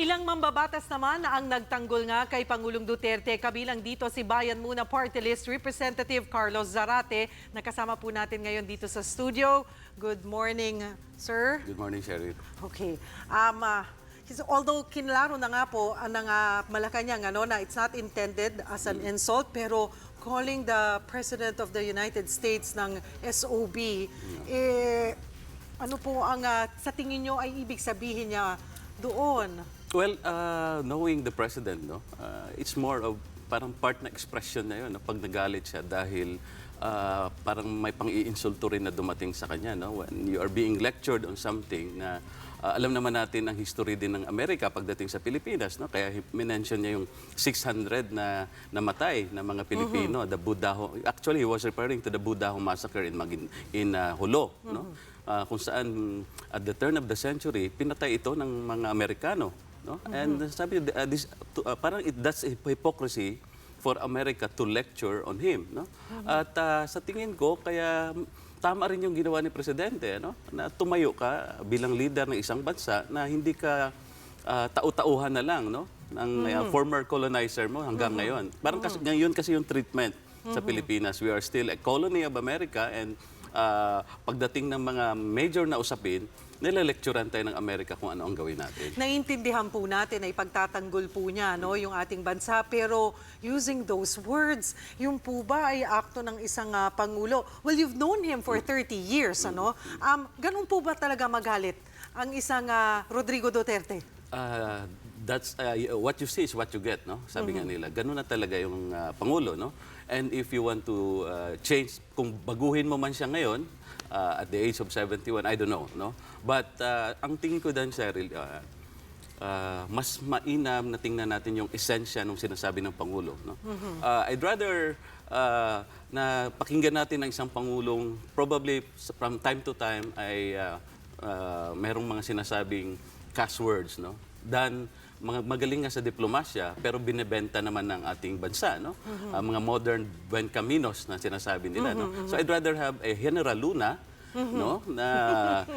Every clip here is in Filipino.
Ilang mambabatas naman ang nagtanggol nga kay Pangulong Duterte. Kabilang dito si Bayan Muna Party List Representative Carlos Zarate. Nakasama po natin ngayon dito sa studio. Good morning, sir. Good morning, Sherry. Okay. Um, ah, kasi although kinlaro na nga po ang uh, Malacanang ano, na it's not intended as an insult, pero calling the President of the United States ng SOB, eh, ano po ang ah, sa tingin nyo ay ibig sabihin niya doon? Well, uh, knowing the president, no, uh, it's more of parang part na expression na yun, no, pag nagalit siya dahil uh, parang may pang-iinsulto rin na dumating sa kanya. No? When you are being lectured on something na uh, alam naman natin ang history din ng Amerika pagdating sa Pilipinas. No? Kaya minention niya yung 600 na namatay na mga Pilipino, the Budaho. Actually, he was referring to the Budaho massacre in, Magin, in uh, Hulo. No? Ah, kung saan at the turn of the century, pinatay ito ng mga Amerikano. No? And sabi, uh, this, to- uh, parang it, that's a hypocrisy for America to lecture on him. No? At ah, sa tingin ko, kaya tama rin yung ginawa ni Presidente, no? na tumayo ka bilang leader ng isang bansa na hindi ka ah, tau-tauhan na lang no? ng ah, former colonizer mo hanggang ngayon. Parang kasi, ngayon kasi yung treatment sa Pilipinas. We are still a colony of America and ah, pagdating ng mga major na usapin, nilalekturan tayo ng Amerika kung ano ang gawin natin. Naiintindihan po natin ay pagtatanggol po niya no, yung ating bansa. Pero using those words, yung po ba ay akto ng isang ah, Pangulo? Well, you've known him for 30 years. Ano? Um, ganun po ba talaga magalit ang isang ah, Rodrigo Duterte? Ah, that's y- what you see is what you get, no? Sabi nga nila. Ganun na talaga yung ah, pangulo, no? And if you want to ah, change kung baguhin mo man siya ngayon ah, at the age of 71, I don't know, no? But ah, ang tingin ko dan Cheryl, ah, ah, mas mainam na tingnan natin yung esensya ng sinasabi ng Pangulo. No? Ah, I'd rather ah, na pakinggan natin ang isang Pangulong probably from time to time ay ah, ah, merong mga sinasabing cuss words no? than mga magaling nga sa diplomasya pero binebenta naman ng ating bansa no? Ah, mga modern buen caminos na sinasabi nila no? So I'd rather have a General Luna no? Na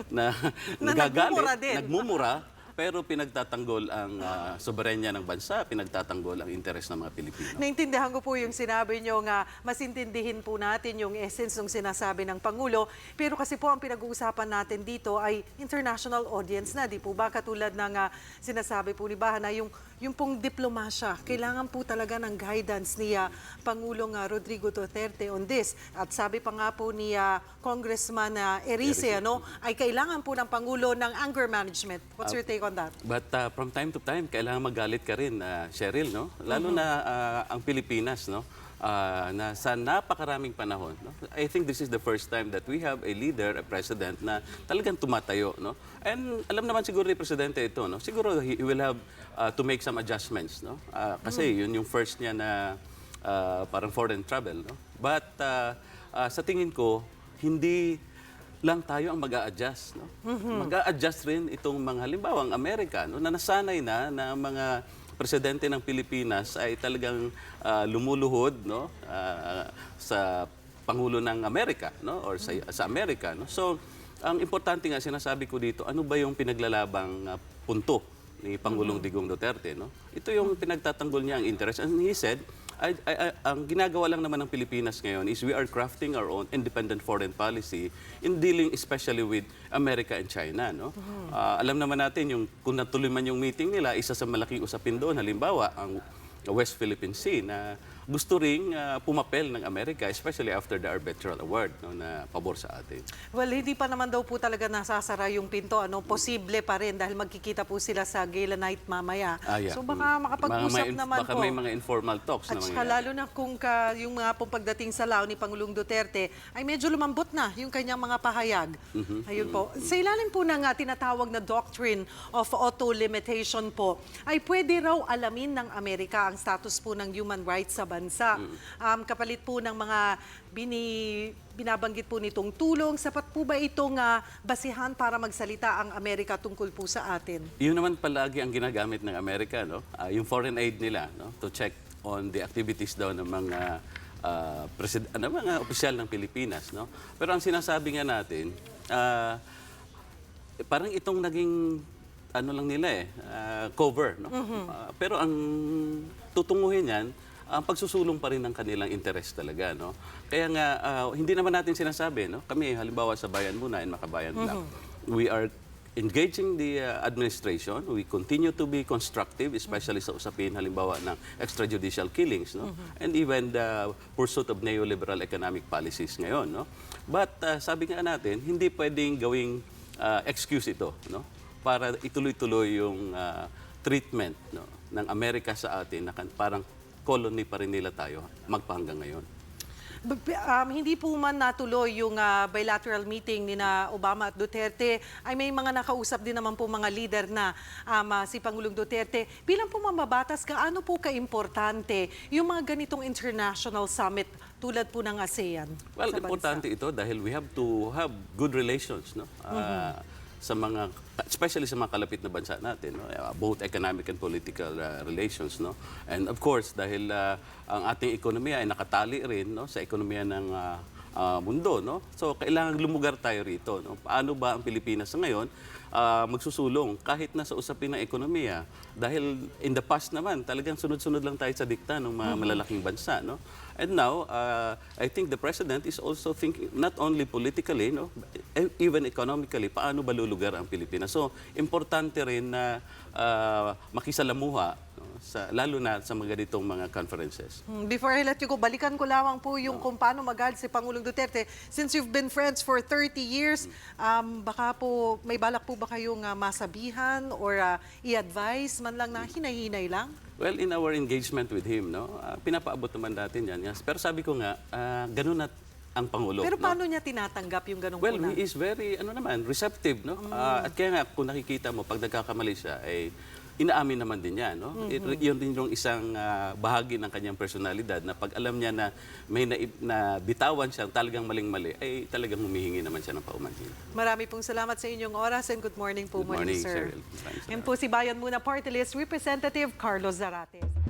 na, Na nagagalit, nagmumura din. nagmumura pero pinagtatanggol ang ah, soberenya ng bansa, pinagtatanggol ang interes ng mga Pilipino. Naintindihan ko po yung sinabi nyo nga mas intindihin po natin yung essence ng sinasabi ng Pangulo. Pero kasi po ang pinag-uusapan natin dito ay international audience na, di po ba? Katulad ng ah, sinasabi po ni Baha na yung, yung pong diplomasya, kailangan po talaga ng guidance ni ah, Pangulong ah, Rodrigo Duterte on this. At sabi pa nga po ni ah, Congressman ah, Erice, ano, ay kailangan po ng Pangulo ng anger management. What's your take on that? But ah, from time to time, kailangan magalit ka rin, ah, Cheryl, no? Lalo na ah, ang Pilipinas, no? Ah, na sa napakaraming panahon, no? I think this is the first time that we have a leader, a president na talagang tumatayo, no? And alam naman siguro ni presidente ito, no? Siguro he, will have ah, to make some adjustments, no? Ah, kasi yun yung first niya na ah, parang foreign travel, no? But ah, ah, sa tingin ko, hindi lang tayo ang mag adjust no? Mag-a-adjust rin itong mga halimbawa ang Amerika no, na nasanay na na mga presidente ng Pilipinas ay talagang ah, lumuluhod no? Ah, sa pangulo ng Amerika no? Or sa sa Amerika no. So ang importante nga sinasabi ko dito, ano ba yung pinaglalabang ah, punto ni Pangulong Digong Duterte no? Ito yung pinagtatanggol niya ang interest. And he said ay, ay, ay, ang ginagawa lang naman ng Pilipinas ngayon is we are crafting our own independent foreign policy in dealing especially with America and China. No? Ah, alam naman natin, yung, kung natuloy man yung meeting nila, isa sa malaking usapin doon, halimbawa, ang West Philippine Sea na gusto ring ah, pumapel ng Amerika, especially after the arbitral award no, na pabor sa atin. Well, hindi pa naman daw po talaga nasasara yung pinto. Ano, posible pa rin dahil magkikita po sila sa gala night mamaya. Ah, yeah. So baka Mm. makapag-usap Mga may- naman baka po. may mga informal talks At na mangyayari. lalo na kung ka, yung mga pong pagdating sa lao ni Pangulong Duterte ay medyo lumambot na yung kanyang mga pahayag. Mm-hmm. Ayun po. Sa ilalim po ng ah, tinatawag na doctrine of auto-limitation po, ay pwede raw alamin ng Amerika ang status po ng human rights sa bansa. Um, kapalit po ng mga bini, binabanggit po nitong tulong, sapat po ba itong ah, basihan para magsalita ang Amerika tungkol po sa atin? Yun naman palagi ang ginagamit ng Amerika, no? Ah, yung foreign aid nila, no? To check on the activities daw ng mga ah, presid- ano, mga opisyal ng Pilipinas, no? Pero ang sinasabi nga natin, eh, parang itong naging ano lang nila eh, ah, cover. No? Ah, pero ang tutunguhin yan, ang pagsusulong pa rin ng kanilang interest talaga. No? Kaya nga, ah, hindi naman natin sinasabi, no? kami halimbawa sa Bayan Muna and Makabayan Black, we are engaging the uh, administration. We continue to be constructive, especially sa usapin halimbawa ng extrajudicial killings, no? And even the pursuit of neoliberal economic policies ngayon, no? But uh, sabi nga natin, hindi pwedeng gawing uh, excuse ito, no? Para ituloy-tuloy yung uh, treatment no, ng Amerika sa atin na parang colony pa rin nila tayo magpahanggang ngayon. Um, hindi po man natuloy yung ah, bilateral meeting ni na Obama at Duterte, ay may mga nakausap din naman po mga leader na um, ah, si Pangulong Duterte. Bilang po mamabatas, kaano po kaimportante yung mga ganitong international summit tulad po ng ASEAN? Well, importante ito dahil we have to have good relations, no? Ah, sa mga especially sa mga kalapit na bansa natin, no? Both economic and political ah, relations, no? And of course, dahil ah, ang ating ekonomiya ay nakatali rin, no, sa ekonomiya ng ah, ah, mundo, no? So kailangan lumugar tayo rito, no? Paano ba ang Pilipinas ngayon ah, magsusulong kahit na sa usapin ng ekonomiya? Dahil in the past naman, talagang sunod-sunod lang tayo sa dikta ng mga malalaking bansa, no? And now, uh, I think the president is also thinking not only politically, no, e- even economically, paano ba lulugar ang Pilipinas. So, importante rin na uh, makisalamuha, no, sa, lalo na sa mga ganitong mga conferences. Hmm, Before I let you go, balikan ko lamang po yung kung paano magalit si Pangulong Duterte. Since you've been friends for 30 years, um, baka po, may balak po ba kayong ah, masabihan or ah, i-advise man lang na hinay-hinay lang? Well, in our engagement with him, no, uh, pinapaabot naman natin yan. Yes. Pero sabi ko nga, uh, ganun na ang Pangulo. Pero no? paano niya tinatanggap yung ganong Well, puna? he is very, ano naman, receptive, no? Ah, at kaya nga, kung nakikita mo, pag nagkakamali siya, ay inaamin naman din niya, no? It- yun din yung isang ah, bahagi ng kanyang personalidad na pag alam niya na may na, na bitawan siya, talagang maling-mali, ay talagang humihingi naman siya ng paumanhin. Marami pong salamat sa inyong oras and good morning po Good morning, sir. Maraming Yan po si Bayan Muna Party List Representative Carlos Zarates.